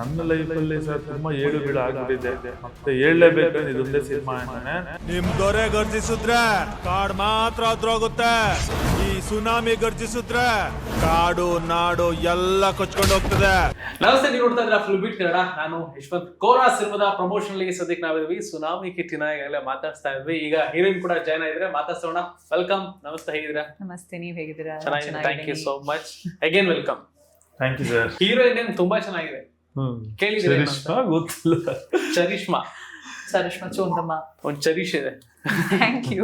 ನನ್ನ ಲೈಫಲ್ಲಿ ಸರ್ ತುಂಬಾ ಏಳು ಬೀಳು ಆಗ್ಬಿಟ್ಟಿದೆ. ಮತ್ತೆ ಹೇಳಲೇಬೇಕಂದ್ರೆ ಇದೊಂದೇ ಸಿನಿಮಾ ಅಂತಾನೆ. ನಿಮ್ ದೊರೆ ಗರ್ಜಿಸಿದ್ರೆ ಕಾಡ್ ಮಾತ್ರ ಹೋಗುತ್ತೆ. ಈ ಸುನಾಮಿ ಗರ್ಜಿಸಿದ್ರೆ ಕಾಡು ನಾಡು ಎಲ್ಲ ಕೊಚ್ಕೊಂಡು ಹೋಗ್ತದೆ. ನಮಸ್ತೆ ನೀವು ನೋಡ್ತಾ ಇದ್ರೆ ಫುಲ್ ಬಿಟ್ ಕನ್ನಡ ನಾನು ಯಶವಂತ್. ಕೋರಾ ಸಿನಿಮಾದ ಪ್ರಮೋಷನ್ಗೆ ಸದ್ಯಕ್ಕೆ ನಾವಿದ್ವಿ ಸುನಾಮಿ ಕಿಟ್ಟಿನ ಈಗಾಗಲೇ ಮಾತಾಡ್ತಾ ಇದ್ವಿ. ಈಗ ಹೀರೋಯಿನ್ ಕೂಡ ಜಾಯ್ನ್ ಆಗಿದ್ರೆ ಮಾತಾಡ್ಸೋಣ. ವೆಲ್ಕಮ್ ನಮಸ್ತೆ ಹೇಗಿದ್ದೀರಾ? ನಮಸ್ತೆ ನೀವ್ ಹೇಗಿದ್ದೀರಾ? ಚೆನ್ನಾಗಿದೆ thank you so much again welcome thank you sir heroine ಏನ್ ತುಂಬಾ ಚೆನ್ನಾಗಿದೆ. ಚರಿಷ್ಮಾ ಗೊತ್ತಿಲ್ಲ ಚರಿಷ್ಮಾ ಸರಶ್ಮ ಚೋಂದಮ್ಮ. ಒಂದ್ ಚರಿಷ್ ಇದೆ. ಥ್ಯಾಂಕ್ ಯು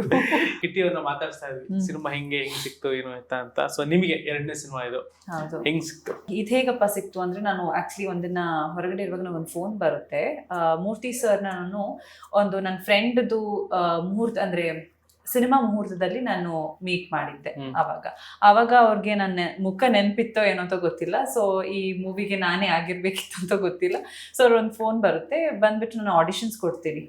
ಕಿಟ್ಟಿ ಅವ್ರನ್ನ ಮಾತಾಡ್ತಾ ಇದ್ವಿ. ಸಿನಿಮಾ ಹೆಂಗೆ ಹೆಂಗ್ ಸಿಕ್ತು ಏನು ಅಂತ ಅಂತ. ಸೊ ನಿಮಗೆ ಎರಡನೇ ಸಿನಿಮಾ ಇದು. ಹೌದು. ಹೆಂಗ್ ಸಿಕ್ತು? ಇದು ಹೇಗಪ್ಪ ಸಿಕ್ತು ಅಂದ್ರೆ ನಾನು ಆಕ್ಚುಲಿ ಒಂದಿನ ಹೊರಗಡೆ ಇರುವಾಗ ನಂಗೆ ಒಂದು ಫೋನ್ ಬರುತ್ತೆ ಮೂರ್ತಿ ಸರ್ನ ನಾನು ಒಂದು ನನ್ನ ಫ್ರೆಂಡ್ದು ಮುಹೂರ್ತ ಅಂದ್ರೆ ಸಿನಿಮಾ ಮುಹೂರ್ತದಲ್ಲಿ ನಾನು ಮೀಟ್ ಮಾಡಿದ್ದೆ ಅವಾಗ ಅವಾಗ ಅವ್ರಿಗೆ ನನ್ನ ಮುಖ ನೆನಪಿತ್ತೋ ಏನೋ ಅಂತ ಗೊತ್ತಿಲ್ಲ. ಸೊ ಈ ಮೂವಿಗೆ ನಾನೇ ಆಗಿರ್ಬೇಕಿತ್ತು ಅಂತ ಗೊತ್ತಿಲ್ಲ. ಸೊ ಅವ್ರ ಒಂದು ಫೋನ್ ಬರುತ್ತೆ. ಬಂದ್ಬಿಟ್ಟು ನಾನು ಆಡಿಷನ್ಸ್ ಕೊಡ್ತೀನಿ.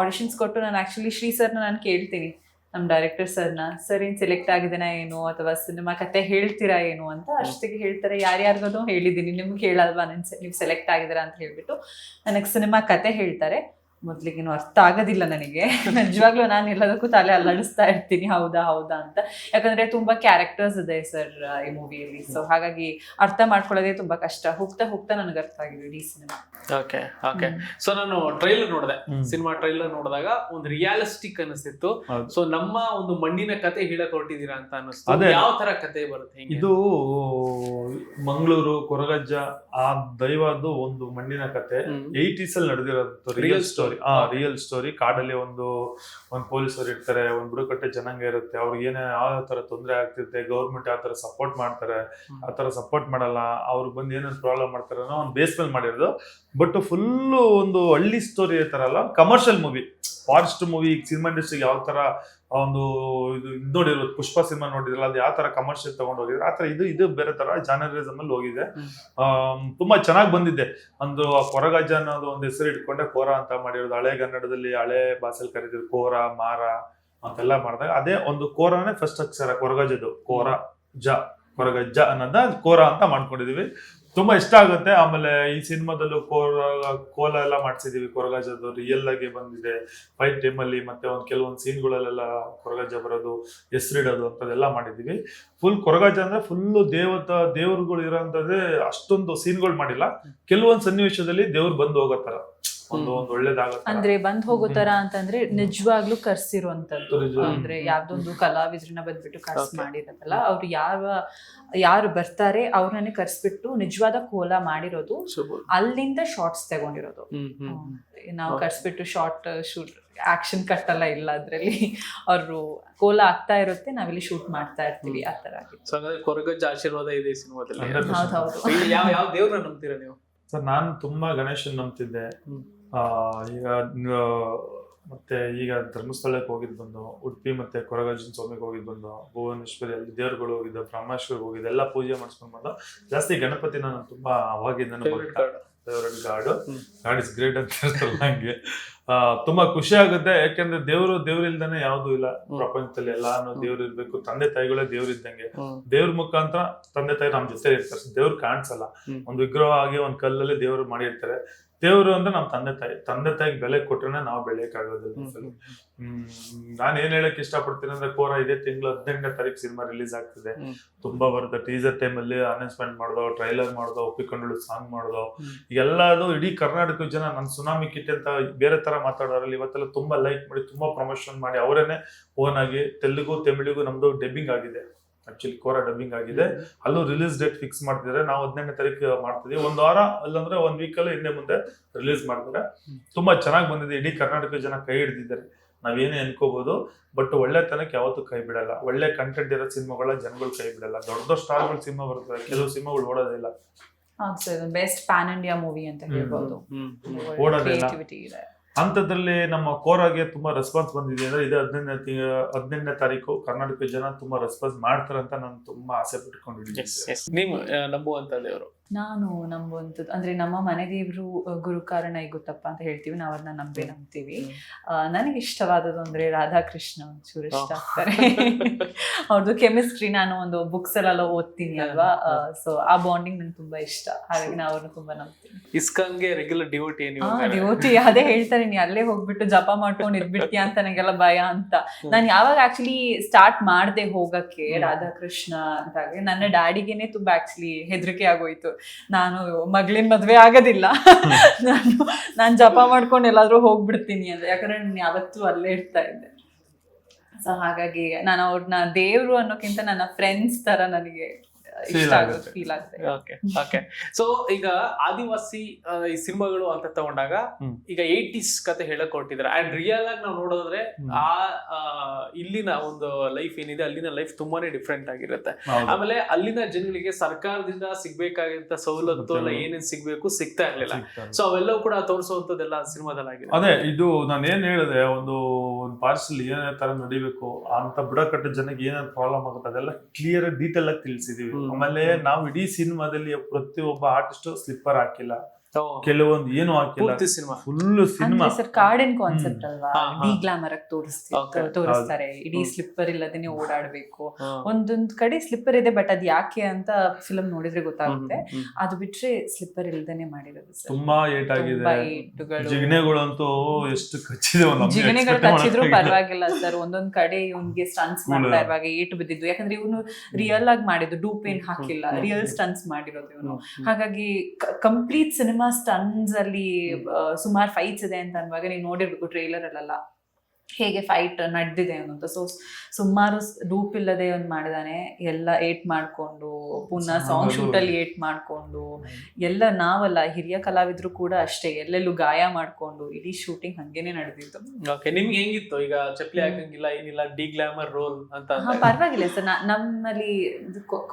ಆಡಿಷನ್ಸ್ ಕೊಟ್ಟು ನಾನು ಆ್ಯಕ್ಚುಲಿ ಶ್ರೀ ಸರ್ನ ನಾನು ಕೇಳ್ತೀನಿ. ನಮ್ಮ ಡೈರೆಕ್ಟರ್ ಸರ್ನ ಸರ್ ಏನು ಸೆಲೆಕ್ಟ್ ಆಗಿದೆನ ಏನು? ಅಥವಾ ಸಿನಿಮಾ ಕತೆ ಹೇಳ್ತೀರಾ ಏನು? ಅಂತ ಅಷ್ಟಿಗೆ ಹೇಳ್ತಾರೆ. ಯಾರ್ಯಾರಿಗೂ ಹೇಳಿದ್ದೀನಿ. ನಿಮ್ಗೆ ಹೇಳಲ್ವಾ ನನ್ನ ನೀವು ಸೆಲೆಕ್ಟ್ ಆಗಿದ್ದೀರಾ ಅಂತ ಹೇಳ್ಬಿಟ್ಟು ನನಗೆ ಸಿನಿಮಾ ಕತೆ ಹೇಳ್ತಾರೆ. ಮೊದ್ಲಿಗೇನು ಅರ್ಥ ಆಗೋದಿಲ್ಲ ನನಗೆ. ನಿಜವಾಗ್ಲೂ ನಾನು ಎಲ್ಲದಕ್ಕೂ ತಲೆ ಅಲ್ಲಾಡಿಸ್ತಾ ಇರ್ತೀನಿ, ಹೌದಾ ಹೌದಾ ಅಂತ. ಯಾಕಂದ್ರೆ ತುಂಬಾ ಕ್ಯಾರೆಕ್ಟರ್ಸ್ ಇದೆ ಸರ್ ಈ ಮೂವಿಯಲ್ಲಿ ಸೊ ಹಾಗಾಗಿ ಅರ್ಥ ಮಾಡ್ಕೊಳ್ಳೋದೇ ತುಂಬಾ ಕಷ್ಟ. ಹೋಗ್ತಾ ಹೋಗ್ತಾ ನನಗೆ ಅರ್ಥ ಆಗಿದೆ ಇಡೀ ಸಿನಿಮಾ ಓಕೆ ಓಕೆ ಸೊ ನಾನು ಟ್ರೈಲರ್ ನೋಡಿದೆ. ಸಿನಿಮಾ ಟ್ರೈಲರ್ ನೋಡಿದಾಗ ಒಂದು ರಿಯಾಲಿಸ್ಟಿಕ್ ಅನಿಸ್ತಿತ್ತು. ಸೊ ನಮ್ಮ ಒಂದು ಮಣ್ಣಿನ ಕತೆ ಹೇಳಕ್ ಹೊರಟಿದ್ದೀರಾ ಅಂತ ಅನಿಸ್ತು. ಯಾವ ತರ ಕತೆ ಬರುತ್ತೆ ಇದು ಮಂಗಳೂರು ಕೊರಗಜ್ಜ ಆ ದೈವದ್ದು ಒಂದು ಮಣ್ಣಿನ ಕತೆ. ಏಯ್ಟೀಸ್ ಅಲ್ಲಿ ನಡೆದಿರೋದು ರಿಯಲ್ ಸ್ಟೋರಿ ಆ ರಿಯಲ್ ಸ್ಟೋರಿ ಕಾಡಲ್ಲಿ ಒಂದು ಒಂದು ಪೊಲೀಸರು ಇರ್ತಾರೆ ಒಂದು ಬುಡಕಟ್ಟೆ ಜನಾಂಗ ಇರುತ್ತೆ. ಅವ್ರಿಗೆ ಏನೇ ಯಾವ ತರ ತೊಂದರೆ ಆಗ್ತಿರುತ್ತೆ ಗೌರ್ಮೆಂಟ್ ಯಾವ ತರ ಸಪೋರ್ಟ್ ಮಾಡ್ತಾರೆ ಆ ತರ ಸಪೋರ್ಟ್ ಮಾಡಲ್ಲ ಅವ್ರು ಬಂದು ಏನೇನು ಪ್ರಾಬ್ಲಮ್ ಮಾಡ್ತಾರೆ ಅನ್ನೋ ಒಂದು ಬೇಸ್ ಮೇಲೆ ಮಾಡಿರೋದು. ಬಟ್ ಫುಲ್ಲು ಒಂದು ಹಳ್ಳಿ ಸ್ಟೋರಿ ಇರ್ತಾರಲ್ಲ commercial movie forest movie cinema industry ಯಾವ ತರ ಒಂದು ಇದು ಇದು ನೋಡಿರೋದು ಪುಷ್ಪ ಸಿನಿಮಾ ನೋಡಿದ್ರಲ್ಲ ಅದು ಯಾವ ತರ ಕಮರ್ಷಿಯಲ್ ತಗೊಂಡು ಹೋಗಿದ್ರೆ ಆ ತರ ಇದು ಇದು ಬೇರೆ ತರ ಜಾನರಿಸಮ್ ಅಲ್ಲಿ ಹೋಗಿದೆ. ತುಂಬ ಚೆನ್ನಾಗಿ ಬಂದಿದೆ. ಒಂದು ಕೊರಗಜ್ಜ ಅನ್ನೋದು ಒಂದು ಹೆಸರು ಇಟ್ಕೊಂಡೆ ಕೋರ ಅಂತ ಮಾಡಿರೋದು. ಹಳೆ ಕನ್ನಡದಲ್ಲಿ ಹಳೆ ಭಾಷೆಯಲ್ಲಿ ಕರೀತಿದ್ರು ಕೋರ ಮಾರ ಅಂತೆಲ್ಲ ಮಾಡಿದಾಗ ಅದೇ ಒಂದು ಕೋರನೇ ಫಸ್ಟ್ ಅಕ್ಷರ ಕೊರಗಜದು ಕೋರ ಜ ಕೊರಗಜ್ಜ ಅನ್ನೋದ ಕೋರ ಅಂತ ಮಾಡ್ಕೊಂಡಿದೀವಿ. ತುಂಬಾ ಇಷ್ಟ ಆಗುತ್ತೆ. ಆಮೇಲೆ ಈ ಸಿನಿಮಾದಲ್ಲೂ ಕೋರ ಕೋಲ ಎಲ್ಲ ಮಾಡ್ಸಿದೀವಿ. ಕೊರಗಜ್ಜದು ರಿಯಲ್ ಆಗಿ ಬಂದಿದೆ. ಫೈಟ್ ಟೈಮಲ್ಲಿ ಮತ್ತೆ ಒಂದು ಕೆಲವೊಂದು ಸೀನ್ಗಳಲ್ಲೆಲ್ಲ ಕೊರಗಾಜ ಬರೋದು ಹೆಸರಿಡೋದು ಅಂತದೆಲ್ಲ ಮಾಡಿದೀವಿ ಫುಲ್ ಕೊರಗಾಜ ಅಂದ್ರೆ ಫುಲ್ಲು ದೇವತ ದೇವ್ರುಗಳು ಇರೋಂಥದ್ದೇ ಅಷ್ಟೊಂದು ಸೀನ್ಗಳು ಮಾಡಿಲ್ಲ. ಕೆಲವೊಂದು ಸನ್ನಿವೇಶದಲ್ಲಿ ದೇವ್ರು ಬಂದು ಹೋಗೋ ತರ ಒಂದು ಒಂದು ಒಳ್ಳೇದಾಗೋ ಅಂದ್ರೆ ಬಂದ್ ಹೋಗೋ ತರ ಅಂತಂದ್ರೆ ನಿಜವಾಗ್ಲೂ ಕರ್ಸಿರುವಂತದ್ದು. ಅಂದ್ರೆ ಯಾವ್ದೊಂದು ಕಲಾವಿದ್ರನ್ನ ಬಂದ್ಬಿಟ್ಟು ಕರ್ಸ್. ಮಾಡಿರತ್ತಲ್ಲ ಅವ್ರು ಯಾವ ಯಾರು ಬರ್ತಾರೆ ಅವ್ರನ್ನೇ ಕರ್ಸ್ಬಿಟ್ಟು ನಿಜವಾದ ಕೋಲ ಮಾಡಿರೋದು. ಅಲ್ಲಿಂದ ಶಾರ್ಟ್ಸ್ ತಗೊಂಡಿರೋದು. ನಾವು. ಕರ್ಸ್ಬಿಟ್ಟು ಶಾರ್ಟ್ ಶೂಟ್ ಆಕ್ಷನ್ ಕಟ್ ಎಲ್ಲ ಇಲ್ಲ ಅದ್ರಲ್ಲಿ. ಅವರು ಕೋಲ ಆಗ್ತಾ ಇರುತ್ತೆ ನಾವಿಲ್ಲಿ ಶೂಟ್ ಮಾಡ್ತಾ ಇರ್ತೀವಿ ಆ ತರ ಕೊರಗಜ್ಜ ಆಶೀರ್ವಾದ ಇದೆ ಸಿನಿಮಾದಲ್ಲಿ. ಯಾವ ಯಾವ ದೇವ್ರನ್ನ ನಂಬ್ತೀರಾ ನೀವು? ಸರ್ ನಾನು ತುಂಬಾ ಗಣೇಶನ್ ನಂಬ್ತಿದ್ದೆ. ಈಗ ಮತ್ತೆ ಈಗ ಧರ್ಮಸ್ಥಳಕ್ಕೆ ಹೋಗಿದ್ ಬಂದು ಉಡುಪಿ ಮತ್ತೆ ಕೊರಗಜ್ಜನ ಸ್ವಾಮಿಗೆ ಹೋಗಿದ್ ಬಂದು ಭುವನೇಶ್ವರಿ ಅಲ್ಲಿ ದೇವರುಗಳು ಹೋಗಿದ್ದು ಬ್ರಹ್ಮೇಶ್ವರಿಗೆ ಹೋಗಿದ್ದು ಎಲ್ಲ ಪೂಜೆ ಮಾಡಿಸ್ಕೊಂಡ್ ಬಂದು ಜಾಸ್ತಿ ಗಣಪತಿ ನಾನು ತುಂಬಾ ಅವಾಗಿಂದ favourite god. God. Is great ಅಂತ ಹೇಳ್ತಾರಲ್ಲ ಹಂಗೆ. ಆ, ತುಂಬಾ ಖುಷಿ ಆಗುತ್ತೆ. ಯಾಕೆಂದ್ರೆ ದೇವರು ದೇವ್ರಿಲ್ದಾನೆ ಯಾವ್ದು ಇಲ್ಲ. ಪ್ರಪಂಚದಲ್ಲಿ ಎಲ್ಲಾನು ದೇವ್ರು ಇರ್ಬೇಕು. ತಂದೆ ತಾಯಿಗಳೇ ದೇವ್ರ ಇದ್ದಂಗೆ. ದೇವ್ರ ಮುಖಾಂತರ ತಂದೆ ತಾಯಿ ನಮ್ ಜೊತೆ ಇರ್ತಾರೆ. ದೇವ್ರು ಕಾಣಿಸಲ್ಲ. ಒಂದು ವಿಗ್ರಹ ಆಗಿ ಒಂದ್ ಕಲ್ಲಲ್ಲಿ ದೇವ್ರು ಮಾಡಿರ್ತಾರೆ. ದೇವ್ರು ಅಂದ್ರೆ ನಮ್ ತಂದೆ ತಾಯಿ. ತಂದೆ ತಾಯಿಗೆ ಬೆಲೆ ಕೊಟ್ರೆ ನಾವು ಬೆಳೆಯಕ್ ಆಗೋದಿಲ್ಲ ಹ್ಮ್. ನಾನ್ ಏನ್ ಹೇಳಕ್ ಇಷ್ಟಪಡ್ತೀನಿ ಅಂದ್ರೆ ಕೋರ ಇದೇ ತಿಂಗಳು ಹದಿನೆಂಟನೇ ತಾರೀಕು ಸಿನಿಮಾ ರಿಲೀಸ್ ಆಗ್ತಿದೆ. ತುಂಬಾ ಬರುತ್ತೆ. ಟೀಸರ್ ಟೈಮ್ ಅಲ್ಲಿ ಅನೌನ್ಸ್ಮೆಂಟ್ ಮಾಡ್ದೋ ಟ್ರೈಲರ್ ಮಾಡ್ದೋ ಒಪ್ಪಿಕೊಂಡು ಸಾಂಗ್ ಮಾಡ್ದೋ. ಎಲ್ಲದು ಇಡೀ ಕರ್ನಾಟಕ ಜನ ನನ್ ಸುನಾಮಿ ಕಿಟ್ ಅಂತ ಬೇರೆ ತರ ಮಾತಾಡೋರಲ್ಲಿ ಇವತ್ತೆಲ್ಲ ತುಂಬಾ ಲೈಕ್ ಮಾಡಿ ತುಂಬಾ ಪ್ರಮೋಷನ್ ಮಾಡಿ ಅವರೇನೆ ಓನ್ ಆಗಿ ತೆಲುಗು ತಮಿಳಿಗೂ ನಮ್ದು ಡಬ್ಬಿಂಗ್ ಆಗಿದೆ. ಆಕ್ಚುಲಿ ಕೋರ ಡಬ್ಬಿಂಗ್ ಆಗಿದೆ. ಅಲ್ಲೂ ರಿಲೀಸ್ ಡೇಟ್ ಫಿಕ್ಸ್ ಮಾಡ್ತಿದ್ರೆ. ನಾವು ಹದಿನೆಂಟನೇ ತಾರೀಕು ಮಾಡ್ತಿದ್ವಿ. ಒಂದ್ ವಾರ ಅಲ್ಲಂದ್ರೆ ಒಂದ್ ವೀಕ್ ಅಲ್ಲಿ ಹಿಂದೆ ಮುಂದೆ ರಿಲೀಸ್ ಮಾಡ್ತಾರೆ. ತುಂಬಾ ಚೆನ್ನಾಗಿ ಬಂದಿದೆ. ಇಡೀ ಕರ್ನಾಟಕ ಜನ ಕೈ ಹಿಡಿದಿದ್ದಾರೆ. ನಾವೇನೇ ಅನ್ಕೋಬಹುದು ಬಟ್ ಒಳ್ಳೆತನಕ್ಕೆ ಯಾವತ್ತೂ ಕೈ ಬಿಡಲ್ಲ. ಒಳ್ಳೆ ಕಂಟೆಂಟ್ ಇರೋ ಸಿನಿಮಾಗಳ ಜನಗಳು ಕೈ ಬಿಡಲ್ಲ. ದೊಡ್ಡ ದೊಡ್ಡ ಸ್ಟಾರ್ಗಳು ಸಿನಿಮಾ ಬರ್ತದೆ ಕೆಲವು ಸಿನಿಮಾಗಳು ಓಡೋದಿಲ್ಲ ಬೆಸ್ಟ್ ಪ್ಯಾನ್ ಇಂಡಿಯಾ ಮೂವಿ ಅಂತ. ಹೇಳ್ಬೋದು. ಓಡೋದಿಲ್ಲ. ಅಂಥದ್ರಲ್ಲಿ ನಮ್ಮ ಕೋರಾಗೆ ತುಂಬ ರೆಸ್ಪಾನ್ಸ್ ಬಂದಿದೆ ಅಂದರೆ ಇದು ಹದಿನೆಂಟನೇ ತಿಂಗ ಹದಿನೆಂಟನೇ ತಾರೀಕು ಕರ್ನಾಟಕ ಜನ ತುಂಬ ರೆಸ್ಪಾನ್ಸ್ ಮಾಡ್ತಾರೆ ಅಂತ ನಾನು ತುಂಬ ಆಸೆ ಪಟ್ಕೊಂಡಿದ್ದೀನಿ. ನಿಮ್ಮ ನಂಬುವಂಥ ದೇವರು. ನಾನು ನಂಬುವಂಥದ್ದು ಅಂದ್ರೆ ನಮ್ಮ ಮನೆ ದೇವರು ಗುರು ಕಾರಣ ಗೊತ್ತಪ್ಪ ಅಂತ ಹೇಳ್ತೀವಿ ನಾವು ಅದನ್ನ ನಂಬೇ ನಂಬ್ತೀವಿ. ನನಗೆ ಇಷ್ಟವಾದದ್ದು ಅಂದ್ರೆ ರಾಧಾಕೃಷ್ಣ ಒಂಚೂರು ಇಷ್ಟ ಆಗ್ತಾರೆ. ಅವ್ರದ್ದು ಕೆಮಿಸ್ಟ್ರಿ ನಾನು ಒಂದು ಬುಕ್ಸ್ ಅಲ್ಲೆಲ್ಲ ಓದ್ತೀನಿ ಅಲ್ವಾ? ಸೊ ಆ ಬಾಂಡಿಂಗ್ ನಂಗೆ ತುಂಬಾ ಇಷ್ಟ. ಹಾಗಾಗಿ ನಾನು ಅವ್ರನ್ನ ತುಂಬಾ ನಂಬ್ತೀನಿ. ಇಸ್ಕಂಗೆ ರೆಗ್ಯುಲರ್ ಡಿವೋಟಿ ಡಿವೋಟಿ ಅದೇ ಹೇಳ್ತಾರೆ ನೀ ಅಲ್ಲೇ ಹೋಗ್ಬಿಟ್ಟು ಜಪ ಮಾಡ್ಕೊಂಡು ಇದ್ಬಿಡ್ತೀಯ ಅಂತ ನನಗೆಲ್ಲ ಭಯ ಅಂತ. ನಾನು ಯಾವಾಗ ಆಕ್ಚುಲಿ ಸ್ಟಾರ್ಟ್ ಮಾಡ್ದೆ ಹೋಗಕ್ಕೆ ರಾಧಾಕೃಷ್ಣ ಅಂತ ನನ್ನ ಡ್ಯಾಡಿಗೆನೆ ತುಂಬಾ ಆಕ್ಚುಲಿ ಹೆದರಿಕೆ ಆಗೋಯ್ತು. ನಾನು ಮಗಳಿನ ಮದ್ವೆ ಆಗೋದಿಲ್ಲ. ನಾನು ನಾನು ಜಪ ಮಾಡ್ಕೊಂಡು ಎಲ್ಲಾದ್ರೂ ಹೋಗ್ಬಿಡ್ತೀನಿ ಅಂತ. ಯಾಕಂದ್ರೆ ನಾನು ಯಾವತ್ತೂ ಅಲ್ಲೇ ಇರ್ತಾ ಇದ್ದೆ. ಸೊ ಹಾಗಾಗಿ ನಾನು ಅವ್ರನ್ನ ದೇವ್ರು ಅನ್ನೋಕ್ಕಿಂತ ನನ್ನ ಫ್ರೆಂಡ್ಸ್ ತರ ನನಗೆ ಇಷ್ಟ ಆಗುತ್ತೆ ಆಗುತ್ತೆ. ಫೀಲ್ ಆಗುತ್ತೆ. ಓಕೆ ಓಕೆ ಸೊ ಈಗ ಆದಿವಾಸಿ ಈ ಸಿನಿಮಾಗಳು ಅಂತ ತಗೊಂಡಾಗ ಈಗ ಏಯ್ಟೀಸ್ ಕತೆ ಹೇಳಕ್ ಕೊಟ್ಟಿದ್ದಾರೆ ಅಂಡ್ ರಿಯಲ್ ಆಗಿ ನಾವು ನೋಡೋದ್ರೆ ಆ ಇಲ್ಲಿನ ಒಂದು ಲೈಫ್ ಏನಿದೆ ಅಲ್ಲಿನ ಲೈಫ್ ತುಂಬಾನೇ ಡಿಫ್ರೆಂಟ್ ಆಗಿರುತ್ತೆ. ಆಮೇಲೆ ಅಲ್ಲಿನ ಜನಗಳಿಗೆ ಸರ್ಕಾರದಿಂದ ಸಿಗ್ಬೇಕಾಗಿದ್ದ ಸವಲತ್ತು ಎಲ್ಲ ಏನೇನ್ ಸಿಗ್ಬೇಕು ಸಿಗ್ತಾ ಇರ್ಲಿಲ್ಲ. ಸೊ ಅವೆಲ್ಲವೂ ಕೂಡ ತೋರಿಸುವಂತದ್ದೆಲ್ಲ ಸಿನಿಮಾದಲ್ಲಿ ಆಗಿದೆ ಅದೇ ಇದು ನಾನು ಏನ್ ಹೇಳಿದೆ ಒಂದು ಒಂದು ಪಾರ್ಸಲ್ ಏನೇ ತರ ನಡಿಬೇಕು ಅಂತ ಬುಡಕಟ್ಟು ಜನಕ್ಕೆ ಏನೇನು ಪ್ರಾಬ್ಲಮ್ ಆಗುತ್ತೆ ಅದೆಲ್ಲ ಕ್ಲಿಯರ್ ಡೀಟೇಲ್ ಆಗಿ ತಿಳಿಸಿದೀವಿ. ಆಮೇಲೆ ನಾವು ಇಡೀ ಸಿನಿಮಾದಲ್ಲಿ ಪ್ರತಿಯೊಬ್ಬ ಆರ್ಟಿಸ್ಟ್ ಸ್ಲಿಪ್ಪರ್ ಹಾಕಿಲ್ಲ. ಕೆಲವೊಂದು ಏನು ಹಾಕಿಲ್ಲ. ಪೂರ್ತಿ ಸಿನಿಮಾ. Full cinema. ಸರ್ ಕಾಡಿನ ಕಾನ್ಸೆಪ್ಟ್ ಅಲ್ವಾ. ಡಿ ಗ್ಲಾಮರ್ ಆಗಿ ತೋರಿಸ್ತಿ Okay. ತೋರಿಸ್ತಾರೆ. ಇಡೀ ಸ್ಲಿಪ್ಪರ್ ಇಲ್ಲದೇನೆ ಓಡಾಡ್ಬೇಕು. ಒಂದೊಂದ್ ಕಡೆ ಸ್ಲಿಪ್ಪರ್ ಇದೆ ಬಟ್ ಅದ್ ಯಾಕೆ ಅಂತ ಫಿಲಮ್ ನೋಡಿದ್ರೆ ಗೊತ್ತಾಗುತ್ತೆ. ಅದು ಬಿಟ್ರೆ ಸ್ಲಿಪ್ಪರ್ ಇಲ್ಲದೇನೆ ಮಾಡಿರೋದು ಸರ್. ತುಂಬಾ ಏಟ್ ಆಗಿದೆ ಜಿಗ್ನೆಗಳಂತೂ ಜಿಗಣೆಗಳಂತೂ ಎಷ್ಟು ಕಚ್ಚಿದೆ ಒಂದು ನಮ್ಗೆ ಜಿಗಣೆಗಳು ಕಚ್ಚಿದ್ರು ಪರವಾಗಿಲ್ಲ ಸರ್. ಒಂದೊಂದ್ ಕಡೆ ಇವನ್ಗೆ ಸ್ಟನ್ಸ್. ಮಾಡ್ತಾ ಇರುವಾಗ ಏಟು ಬಿದ್ದಿದ್ದು. ಯಾಕಂದ್ರೆ ಇವನು ರಿಯಲ್ ಆಗಿ ಮಾಡಿದ್ದು. ಡೂಪ್ ಏನ್ ಹಾಕಿಲ್ಲ. ರಿಯಲ್ ಸ್ಟನ್ಸ್ ಮಾಡಿರೋದು ಇವನು. ಹಾಗಾಗಿ ಕಂಪ್ಲೀಟ್ ಸಿನಿಮಾ ಸ್ಟನ್ಸ್ ಅಲ್ಲಿ ಸುಮಾರು ಫೈಟ್ಸ್ ಇದೆ ಅಂತ ಅನ್ವಾಗ ನೀವು ನೋಡಿರ್ಬೇಕು ಟ್ರೈಲರ್ ಅಲ್ಲೆಲ್ಲ. ಹೇಗೆ ಫೈಟ್ ನಡೆದಿದೆ ಅನ್ನೋದು ಸೊ ಸುಮಾರು ಡೂಪ್ ಇಲ್ಲದೆ ಒಂದು ಮಾಡಿದಾನೆ. ಎಲ್ಲ ಏಟ್ ಮಾಡ್ಕೊಂಡು ಪುನಃ ಸಾಂಗ್ ಶೂಟ್ ಅಲ್ಲಿ ಏಟ್ ಮಾಡ್ಕೊಂಡು ಎಲ್ಲ ನಾವಲ್ಲ ಹಿರಿಯ ಕಲಾವಿದ್ರು ಕೂಡ ಅಷ್ಟೇ ಎಲ್ಲೆಲ್ಲೂ ಗಾಯ ಮಾಡ್ಕೊಂಡು ಇಡೀ ಶೂಟಿಂಗ್ ಹಂಗೇನೆ ನಡೆದಿತ್ತು ಓಕೆ ನಿಮ್ಗೆ ಹೆಂಗಿತ್ತು? ಈಗ ಚಪ್ಪಲಿ ಹಾಕಂಗಿಲ್ಲ ಏನಿಲ್ಲ ಡಿ ಗ್ಲಾಮರ್ ರೋಲ್ ಅಂತ ಹಾ ಪರವಾಗಿಲ್ಲ ಸರ್. ನಮ್ಮಲ್ಲಿ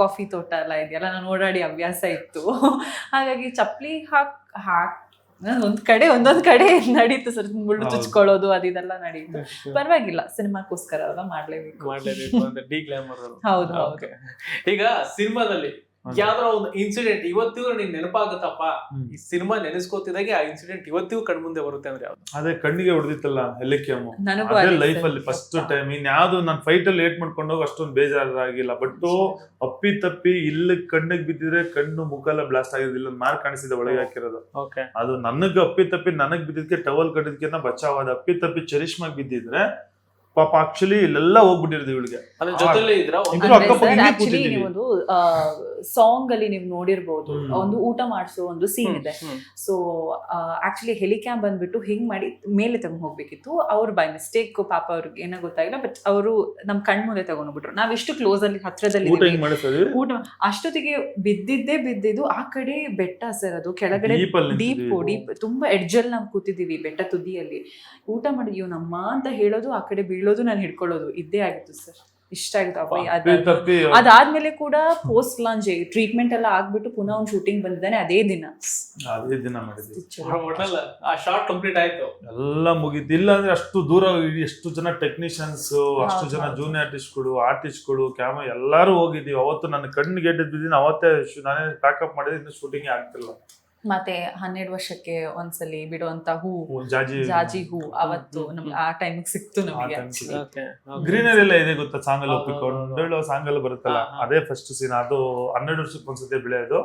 ಕಾಫಿ ತೋಟ ಎಲ್ಲ ಇದೆಯಲ್ಲ ನಾನು ಓಡಾಡಿ ಅಭ್ಯಾಸ ಇತ್ತು. ಹಾಗಾಗಿ ಚಪ್ಪಲಿ ಹಾಕ್ ಹಾಕ್ ಒಂದ್ ಕಡೆ ಒಂದೊಂದ್ ಕಡೆ ನಡೀತು ಸರ್ ಮುಳ್ಳು. ಚುಚ್ಕೊಳ್ಳೋದು ಅದಿದೆಲ್ಲ ನಡೀತು. ಪರವಾಗಿಲ್ಲ ಸಿನಿಮಾಕ್ಕೋಸ್ಕರ ಅಲ್ಲ ಮಾಡ್ಲೇಬೇಕು. ಹೌದು ಈಗ ಸಿನಿಮಾದಲ್ಲಿ. ಯಾವ್ದಾರ ಒಂದು ಇನ್ಸಿಡೆಂಟ್ ಇವತ್ತಿಗೂ ನನಗೆ ನೆನಪಾಗುತ್ತಪ್ಪ? ಈ ಸಿನಿಮಾ ನೆನೆಸ್ಕೋತಿದಾಗೆ ಆ ಇನ್ಸಿಡೆಂಟ್ ಇವತ್ತಿಗೂ ಕಣ್ಮುಂದೆ ಬರುತ್ತೆ ಅಂದ್ರೆ ಯಾವ್ದು? ಅದೇ ಕಣ್ಣಿಗೆ ಹೊಡೆದಿತ್ತಲ್ಲ ಎಲ್ಲಿ ಕೆಮ್ಮು ಅದೇ ಲೈಫ್ ಅಲ್ಲಿ ಫಸ್ಟ್ ಟೈಮ್ ಇನ್ಯಾವುದು ನಾನು ಫೈಟ್ ಅಲ್ಲಿ ಲೇಟ್ ಮಾಡ್ಕೊಂಡು ಹೋಗಿ ಅಷ್ಟೊಂದು ಬೇಜಾರಾಗಿಲ್ಲ. ಬಟ್ ಅಪ್ಪಿ ತಪ್ಪಿ ಇಲ್ಲಿ ಕಣ್ಣಿಗೆ ಬಿದ್ದಿದ್ರೆ ಕಣ್ಣು ಮುಖ ಎಲ್ಲ ಬ್ಲಾಸ್ಟ್ ಆಗಿರೋದಿಲ್ಲ ಮಾರ್ಕ್ ಕಾಣಿಸಿದೆ ಒಳಗೆ ಹಾಕಿರೋದು. ಓಕೆ ಅದು ನನಗೆ ಅಪ್ಪಿ ತಪ್ಪಿ ನನಗ್ ಬಿದ್ದಿದ್ಕೆ ಟವಲ್ ಕಟ್ಟಿದ್ಕೆ ಬಚಾವಾದ ಅಪ್ಪಿ ತಪ್ಪಿ ಚರಿಷ್ಮಾಗಿ ಬಿದ್ದಿದ್ರೆ ಪಾಪ ಆಕ್ಚುಲಿ ಇಲ್ಲೆಲ್ಲ ಹೋಗ್ಬಿಟ್ಟಿರೋದು ಇವಳಿಗೆ. ಅದ್ರ ಜೊತೆಲೇ ಇದ್ರ? ಇಬ್ರು ಅಕ್ಕಪಕ್ಕ ಹಿಂಗೆ ಆಕ್ಚುಲಿ ಕೂತಿದ್ದೀವಿ. ನೀವು ಒಂದು ಸಾಂಗ್ ಅಲ್ಲಿ ನೀವು ನೋಡಿರ್ಬೋದು. ಹ್ಮ್. ಒಂದು ಊಟ ಮಾಡಿಸೋ ಒಂದು ಸೀನ್ ಇದೆ. ಸೊ ಆಕ್ಚುಲಿ ಹೆಲಿಕ್ಯಾಬ್ ಬಂದ್ಬಿಟ್ಟು ಹಿಂಗ್ ಮಾಡಿ ಮೇಲೆ ತಗೊಂಡ್ ಹೋಗ್ಬೇಕಿತ್ತು. ಅವ್ರು ಬೈ ಮಿಸ್ಟೇಕ್ ಪಾಪ ಅವ್ರಿಗೆ ಏನೋ ಗೊತ್ತಾಗಿಲ್ಲ ಬಟ್ ಅವರು ನಮ್ ಕಣ್ ಮುಂದೆ ತಗೊಂಡ್ಬಿಟ್ರು. ನಾವ್ ಎಷ್ಟು ಕ್ಲೋಸ್ ಅಲ್ಲಿ ಹತ್ರದಲ್ಲಿ ಊಟ ಇದೀವಿ. ಹಿಂಗ್ ಮಾಡಿಸೋದು ಊಟ ಅಷ್ಟೊತ್ತಿಗೆ ಬಿದ್ದಿದ್ದೇ ಬಿದ್ದಿದ್ದು ಆ ಕಡೆ ಬೆಟ್ಟ ಸರ್ ಅದು. ಕೆಳಗಡೆ Deep ಅಲ್ಲಿ ಡೀಪ್ ನಿಂತಿದ್ದೀವಿ. ಡೀಪ್ ತುಂಬಾ ಎಡ್ಜಲ್ಲಿ ನಾವು ಕೂತಿದೀವಿ ಬೆಟ್ಟ ತುದಿಯಲ್ಲಿ. ಊಟ ಮಾಡಿದ್ಯೋ ನಮ್ಮ ಅಂತ ಹೇಳೋದು ಆ ಕಡೆ ಬೀಳೋದು ನಾನು ಹಿಡ್ಕೊಳ್ಳೋದು. ಇದ್ದೇ ಆಗಿತ್ತು ಸರ್. ಇಷ್ಟ ಆಗಿತ್ತು. ಅದಾದ್ಮೇಲೆ ಕೂಡ ಪೋಸ್ಟ್ ಲಾಂಚ್ ಟ್ರೀಟ್ಮೆಂಟ್ ಎಲ್ಲ ಆಗ್ಬಿಟ್ಟು ಪುನಃ ಒಂದು ಶೂಟಿಂಗ್ ಬಂದಿದ್ದಾನೆ ಅದೇ ದಿನ. ಅದೇ ದಿನ ಆ ಶಾರ್ಟ್ ಕಂಪ್ಲೀಟ್ ಆಯ್ತು. ಎಲ್ಲ ಮುಗಿತು. ಇಲ್ಲ ಅಂದ್ರೆ ಅಷ್ಟು ದೂರ ಎಷ್ಟು ಜನ ಟೆಕ್ನಿಷಿಯನ್ಸ್ ಅಷ್ಟು ಜನ ಆರ್ಟಿಸ್ಟ್ ಜೂನಿಯರ್ ಆರ್ಟಿಸ್ಟ್ಗಳು ಆರ್ಟಿಸ್ಟ್ಗಳು ಕ್ಯಾಮ್ರಾ ಎಲ್ಲಾರು ಹೋಗಿದ್ದೀವಿ. ಅವತ್ತು ನನ್ನ ಕಣ್ಣಿಗೆ ಎಡ್ಡಿದ್ ಬಿದ್ದೀನಿ ಅವತ್ತೇ ನಾನೇ ಪ್ಯಾಕಪ್ ಮಾಡಿದ್ರೆ ಇನ್ನು ಶೂಟಿಂಗ್ ಆಗ್ತಿಲ್ಲ. ಮತ್ತೆ ಹನ್ನೆರಡು ವರ್ಷಕ್ಕೆ ಒಂದ್ಸಲಿ ಬಿಡುವಂತ ಹೂ ಜಾಜಿ ಜಾಜಿ ಹೂ ಅವತ್ತು ನಮ್ಗೆ ಆ ಟೈಮ್ ಸಿಕ್ತು ನಮಗೆ ಓಕೆ ಗ್ರೀನರಿ ಎಲ್ಲ ಇದೆ ಗೊತ್ತಾ? ಹೌದು, ಹೌದು. ಒಪ್ಪಿಕೊಂಡು ಸಾಂಗ್ ಎಲ್ಲ ಬರುತ್ತಲ್ಲ. ಅದೇ ಫಸ್ಟ್ ಸೀನ್ ಅದು ಹನ್ನೆರಡು ವರ್ಷಕ್ಕೆ ಒಂದ್ಸತಿ ಬೆಳೆಯೋದು.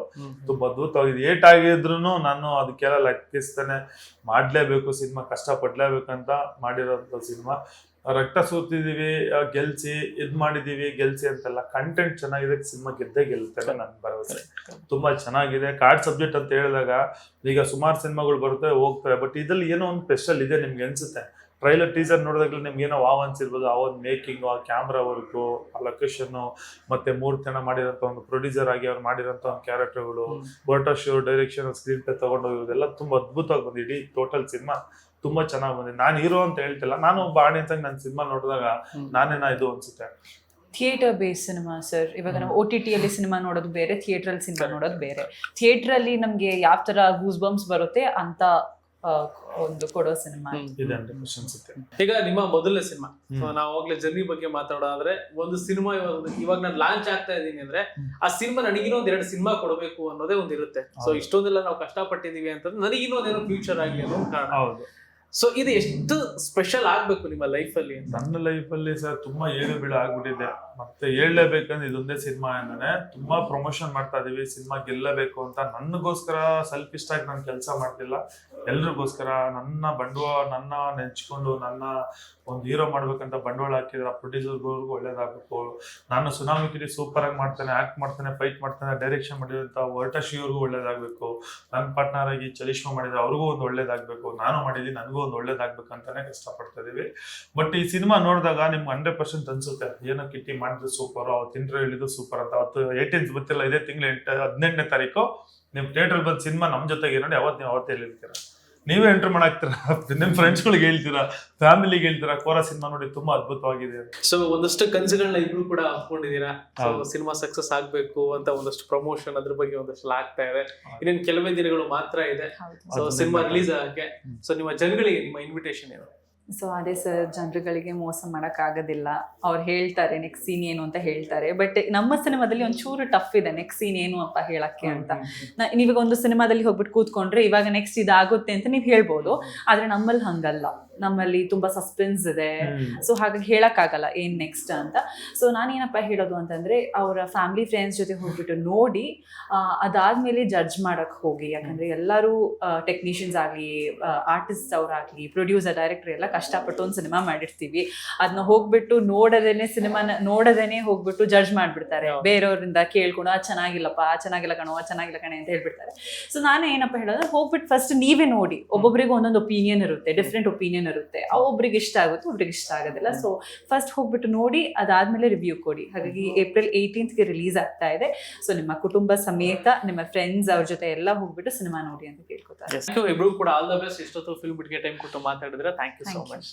ತುಂಬಾ ಅದ್ಭುತವಾಗಿದೆ. ಏಟ್ ಆಗಿದ್ರು ನಾನು ಅದಕ್ಕೆಲ್ಲ ಲೆಕ್ಕಿಸ್ತಾನೆ ಮಾಡ್ಲೇಬೇಕು ಸಿನಿಮಾ ಕಷ್ಟ ಪಡ್ಲೇಬೇಕಂತ ಮಾಡಿರೋ ಸಿನಿಮಾ. ರಕ್ತ ಸೋತಿದೀವಿ ಗೆಲ್ಸಿ ಇದ್ ಮಾಡಿದೀವಿ ಗೆಲ್ಸಿ ಅಂತೆಲ್ಲ ಕಂಟೆಂಟ್ ಚೆನ್ನಾಗಿದೆ ಸಿನಿಮಾ ಗೆದ್ದೇ ಗೆಲ್ತಾರೆ ನನ್ ಭರವಸೆ. ತುಂಬಾ ಚೆನ್ನಾಗಿದೆ. ಕಾರ್ಡ್ ಸಬ್ಜೆಕ್ಟ್ ಅಂತ ಹೇಳಿದಾಗ ಈಗ ಸುಮಾರು ಸಿನಿಮಾಗಳು ಬರುತ್ತೆ ಹೋಗ್ತವೆ ಬಟ್ ಇದ್ರಲ್ಲಿ ಏನೋ ಒಂದು ಸ್ಪೆಷಲ್ ಇದೆ ನಿಮ್ಗೆ ಅನ್ಸುತ್ತೆ. ಟ್ರೈಲರ್ ಟೀಸರ್ ನೋಡಿದಾಗಲೇ ನಿಮ್ಗೆ ಏನೋ ವಾವ್ ಅನ್ಸಿರ್ಬೋದು. ಆ ಒಂದು ಮೇಕಿಂಗು ಆ ಕ್ಯಾಮ್ರಾ ವರ್ಕು ಆ ಲೊಕೇಶನ್ನು ಮತ್ತೆ ಮೂರು ಜನ ಮಾಡಿರೋಂಥ ಒಂದು ಪ್ರೊಡ್ಯೂಸರ್ ಆಗಿ ಅವ್ರು ಮಾಡಿರೋಂಥ ಒಂದು ಕ್ಯಾರೆಕ್ಟರ್ಗಳು photo show direction screenplay ತಗೊಂಡೋಗಿರೋದೆಲ್ಲ ತುಂಬಾ ಅದ್ಭುತವಾಗಿ ಇಡೀ ಟೋಟಲ್ ಸಿನಿಮಾ ತುಂಬಾ ಚೆನ್ನಾಗಿ ಬಂದಿದೆ. ನಾನು ಹೀರೋ ಅಂತ ಹೇಳ್ತಿಲ್ಲ. ನಾನು ಒಬ್ಬ ಆಡಿಯನ್ಸ್ ಆಗಿ ನನ್ನ ಸಿನಿಮಾ ನೋಡಿದಾಗ ನಾನೇನ ಇದು ಅನ್ಸುತ್ತೆ. Theatre base cinema sir. ಇವಾಗ ನಾವು ಓ ಟಿ ಟಿಯಲ್ಲಿ ಸಿನಿಮಾ ನೋಡೋದು ಬೇರೆ ಥಿಯೇಟರ್ ಅಲ್ಲಿ ಸಿನಿಮಾ ನೋಡೋದು ಬೇರೆ. ಥಿಯೇಟರ್ ಅಲ್ಲಿ ನಮ್ಗೆ ಯಾವ ತರ ಗೂಸ್ ಬಂಪ್ಸ್ ಬರುತ್ತೆ ಅಂತ ಒಂದು ಕೊಡೋ ಸಿನಿಮಾ. ಈಗ ನಿಮ್ಮ ಮೊದಲನೇ ಸಿನಿಮಾ. ನಾವು ಹೋಗ್ಲೇ ಜರ್ನಿ ಬಗ್ಗೆ ಮಾತಾಡೋದಾದ್ರೆ ಒಂದು ಸಿನಿಮಾ ಇವಾಗ ಇವಾಗ ನಾನು ಲಾಂಚ್ ಆಗ್ತಾ ಇದ್ದೀನಿ ಅಂದ್ರೆ ಆ ಸಿನಿಮಾ ನನಗೆ ಒಂದ್ ಎರಡು ಸಿನಿಮಾ ಕೊಡಬೇಕು ಅನ್ನೋದೇ ಒಂದಿರುತ್ತೆ. ಸೊ ಇಷ್ಟೊಂದೆಲ್ಲ ನಾವು ಕಷ್ಟಪಟ್ಟಿದೀವಿ ಅಂತಂದ್ರೆ ನನಗಿನ್ನೊಂದೇನೋ ಫ್ಯೂಚರ್ ಆಗಿ ಅನ್ನೋ ಕಾರಣ. ಹೌದು. ಸೊ ಇದು ಎಷ್ಟು ಸ್ಪೆಷಲ್ ಆಗ್ಬೇಕು ನಿಮ್ಮ ಲೈಫ್ ಅಲ್ಲಿ ಅಂತ? ನನ್ನ ಲೈಫಲ್ಲಿ ಸರ್ ತುಂಬಾ ಏಳು ಬೀಳು ಆಗ್ಬಿಟ್ಟಿದೆ. ಮತ್ತೆ ಹೇಳಲೇಬೇಕಂದ್ರೆ ಇದೊಂದೇ ಸಿನಿಮಾ ಅಂದ್ರೆ ತುಂಬಾ ಪ್ರಮೋಷನ್ ಮಾಡ್ತಾ ಇದೀವಿ ಸಿನಿಮಾ ಗೆಲ್ಲಬೇಕು ಅಂತ. ನನಗೋಸ್ಕರ ಇಷ್ಟ ಆಗಿ ನಾನು ಕೆಲಸ ಮಾಡ್ತಿಲ್ಲ. ಎಲ್ರಿಗೋಸ್ಕರ ನನ್ನ ಬಂಡವಾಳ, ನನ್ನ ನೆಂಚ್ಕೊಂಡು ನನ್ನ ಒಂದು ಹೀರೋ ಮಾಡ್ಬೇಕಂತ ಬಂಡವಾಳ ಹಾಕಿದ್ರೆ ಪ್ರೊಡ್ಯೂಸರ್ಗಳಿಗೂ ಒಳ್ಳೇದಾಗಬೇಕು. ನಾನು ಸುನಾಮಿ ಕಿರಿ ಸೂಪರ್ ಆಗಿ ಮಾಡ್ತಾನೆ ಆಕ್ಟ್ ಮಾಡ್ತಾನೆ ಫೈಟ್ ಮಾಡ್ತಾನೆ ಡೈರೆಕ್ಷನ್ ಮಾಡಿದಂತ ವರ್ಟಶಿ ಇವ್ರಿಗೂ ಒಳ್ಳೇದಾಗಬೇಕು. ನನ್ನ ಪಾರ್ಟ್ನರ್ ಆಗಿ ಚಲಿಷ್ಮಾ ಮಾಡಿದ್ರೆ ಅವ್ರಿಗೂ ಒಂದು ಒಳ್ಳೇದಾಗಬೇಕು. ನಾನು ಮಾಡಿದ್ದೀನಿ, ನನಗೂ ಒಂದು ಒಳ್ಳೇದಾಗ್ಬೇಕಂತಾನೆ ಅಂತಾನೆ ಕಷ್ಟಪಡ್ತಾ ಇದೀವಿ ಬಟ್ ಈ ಸಿನಿಮಾ ನೋಡಿದಾಗ ನಿಮ್ಗೆ ಹಂಡ್ರೆಡ್ ಪರ್ಸೆಂಟ್ ಅನ್ಸುತ್ತೆ. ಏನೋ ಕಿಟ್ಟಿ ಮಾಡಿದ್ರು ಸೂಪರ್ ಅವತ್ತು ಇಂಟರ್ವ್ಯೂ ಹೇಳಿದ್ರು ಸೂಪರ್ ಅಂತ. ಅವತ್ತು ಏಯ್ಟೀನ್ತ್ ಗೊತ್ತಿಲ್ಲ, ಇದೇ ತಿಂಗಳು ಎಂಟು, ಹದಿನೆಂಟನೇ ತಾರೀಕು ನಿಮ್ ಥಿಯೇಟರ್ ಬಂದು ಸಿನಿಮಾ ನಮ್ಮ ಜೊತೆಗೆ ನೋಡಿ ಅವತ್ತು ನೀವು ಅವತ್ತೇ ಹೇಳಿರ್ತೀರ ನೀವೇ ಎಂಟ್ರ್ ಮಾಡಾಕ್ತೀರಾ? ನಿಮ್ ಫ್ರೆಂಡ್ಸ್ಗಳಿಗೆ ಹೇಳ್ತೀರಾ? ಫ್ಯಾಮಿಲಿಗೆ ಹೇಳ್ತೀರಾ? ಕೋರ ಸಿನಿಮಾ ನೋಡಿ ತುಂಬಾ ಅದ್ಭುತವಾಗಿದೆ. ಸೊ ಒಂದಷ್ಟು ಕನಸುಗಳನ್ನ ಇಬ್ರು ಕೂಡ ಹಾಕೊಂಡಿದ್ದೀರಾ ಸಿನಿಮಾ ಸಕ್ಸಸ್ ಆಗ್ಬೇಕು ಅಂತ ಒಂದಷ್ಟು ಪ್ರಮೋಷನ್ ಅದ್ರ ಬಗ್ಗೆ ಒಂದಷ್ಟು ಆಗ್ತಾ ಇದೆ. ಇನ್ನೇನು ಕೆಲವೇ ದಿನಗಳು ಮಾತ್ರ ಇದೆ. ಸೊ ಸಿನಿಮಾ ರಿಲೀಸ್ ಆಗಕ್ಕೆ. ಸೊ ನಿಮ್ಮ ಜನಗಳಿಗೆ ನಿಮ್ಮ ಇನ್ವಿಟೇಷನ್ ಏನು? ಸೊ ಅದೇ ಸರ್ ಜನರುಗಳಿಗೆ ಮೋಸ ಮಾಡೋಕ್ಕಾಗೋದಿಲ್ಲ. ಅವ್ರು ಹೇಳ್ತಾರೆ ನೆಕ್ಸ್ಟ್ ಸೀನ್ ಏನು ಅಂತ ಹೇಳ್ತಾರೆ. ಬಟ್ ನಮ್ಮ ಸಿನಿಮಾದಲ್ಲಿ ಒಂಚೂರು ಟಫ್ ಇದೆ ನೆಕ್ಸ್ಟ್ ಸೀನ್ ಏನು ಅಪ್ಪ ಹೇಳಕ್ಕೆ ಅಂತ. ನೀವೀಗ ಒಂದು ಸಿನಿಮಾದಲ್ಲಿ ಹೋಗ್ಬಿಟ್ಟು ಕೂತ್ಕೊಂಡ್ರೆ ಇವಾಗ ನೆಕ್ಸ್ಟ್ ಇದಾಗುತ್ತೆ ಅಂತ ನೀವು ಹೇಳ್ಬೋದು. ಆದರೆ ನಮ್ಮಲ್ಲಿ ಹಂಗಲ್ಲ. ನಮ್ಮಲ್ಲಿ ತುಂಬಾ ಸಸ್ಪೆನ್ಸ್ ಇದೆ. ಸೊ ಹಾಗಾಗಿ ಹೇಳಕ್ಕಾಗಲ್ಲ ಏನ್ ನೆಕ್ಸ್ಟ್ ಅಂತ. ಸೊ ನಾನೇನಪ್ಪ ಹೇಳೋದು ಅಂತಂದ್ರೆ ಅವರ ಫ್ಯಾಮಿಲಿ ಫ್ರೆಂಡ್ಸ್ ಜೊತೆ ಹೋಗ್ಬಿಟ್ಟು ನೋಡಿ ಅದಾದ್ಮೇಲೆ ಜಡ್ಜ್ ಮಾಡಕ್ ಹೋಗಿ. ಯಾಕಂದ್ರೆ ಎಲ್ಲರೂ ಟೆಕ್ನಿಷಿಯನ್ಸ್ ಆಗಲಿ ಆರ್ಟಿಸ್ಟ್ ಅವರಾಗ್ಲಿ ಪ್ರೊಡ್ಯೂಸರ್ ಡೈರೆಕ್ಟರ್ ಎಲ್ಲ ಕಷ್ಟಪಟ್ಟು ಒಂದು ಸಿನಿಮಾ ಮಾಡಿರ್ತೀವಿ. ಅದನ್ನ ಹೋಗ್ಬಿಟ್ಟು ನೋಡದೇನೆ ಸಿನಿಮಾನ ನೋಡದೇನೆ ಹೋಗ್ಬಿಟ್ಟು ಜಡ್ಜ್ ಮಾಡ್ಬಿಡ್ತಾರೆ. ಬೇರೆಯವರಿಂದ ಕೇಳ್ಕೊಂಡು ಆ ಚೆನ್ನಾಗಿಲ್ಲಪ್ಪ ಆ ಚೆನ್ನಾಗಿಲ್ಲ ಕಣೋ ಆ ಚೆನ್ನಾಗಿಲ್ಲ ಕಣೆ ಅಂತ ಹೇಳ್ಬಿಡ್ತಾರೆ. ಸೊ ನಾನು ಏನಪ್ಪ ಹೇಳೋದು ಹೋಗ್ಬಿಟ್ಟು ಫಸ್ಟ್ ನೀವೇ ನೋಡಿ. ಒಬ್ಬೊಬ್ಬರಿಗೂ ಒಂದೊಂದು ಒಪಿನಿಯನ್ ಇರುತ್ತೆ ಡಿಫ್ರೆಂಟ್ ಒಪಿನಿಯನ್ ಇರುತ್ತೆ ಒಬ್ರಿಗೆ ಇಷ್ಟ ಆಗುತ್ತೆ ಒಬ್ರಿಗೆ ಇಷ್ಟ ಆಗೋದಿಲ್ಲ. ಸೊ ಫಸ್ಟ್ ಹೋಗ್ಬಿಟ್ಟು ನೋಡಿ ಅದಾದ್ಮೇಲೆ ರಿವ್ಯೂ ಕೊಡಿ. ಹಾಗಾಗಿ ಏಪ್ರಿಲ್ ಏಯ್ಟೀನ್ತ್ಗೆ ರಿಲೀಸ್ ಆಗ್ತಾ ಇದೆ. ಸೊ ನಿಮ್ಮ ಕುಟುಂಬ ಸಮೇತ ನಿಮ್ಮ ಫ್ರೆಂಡ್ಸ್ ಅವ್ರ ಜೊತೆ ಎಲ್ಲ ಹೋಗ್ಬಿಟ್ಟು ಸಿನಿಮಾ ನೋಡಿ ಅಂತ ಕೇಳ್ಕೊತಾರೆ. ಇಬ್ರು ಕೂಡ ಆಲ್ ದ ಬೆಸ್ಟ್ ಇಷ್ಟೊತ್ತು ಫಿಲ್ಮ್ ಬಿಟ್ಗೆ ಟೈಮ್ ಕೊಟ್ಟು ಮಾತಾಡಿದ್ರೆ ಥ್ಯಾಂಕ್ ಯು ಸೋ ಮಚ್.